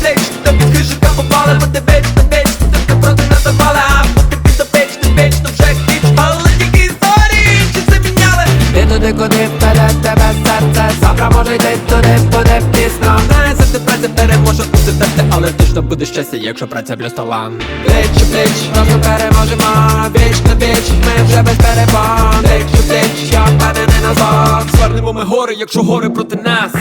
плеч Та під хижика попали, бо ти веч, та веч Ти ти проти нас запали, а поки під до печ, ти печ, то вже хіч Але тільки історії, чи це міняли? Ти туди, куди впаде тебе серце. Завтра може йти туди, буде пізно. Знає, за тебе це переможе усе серце Але точно буде щастя, якщо праця плюс талант Плеч, плеч, Разом переможемо. Віч на віч, ми вже без перебон Плеч у плеч, я впевнений назад Звернемо ми гори, якщо гори проти нас.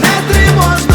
Не тривожно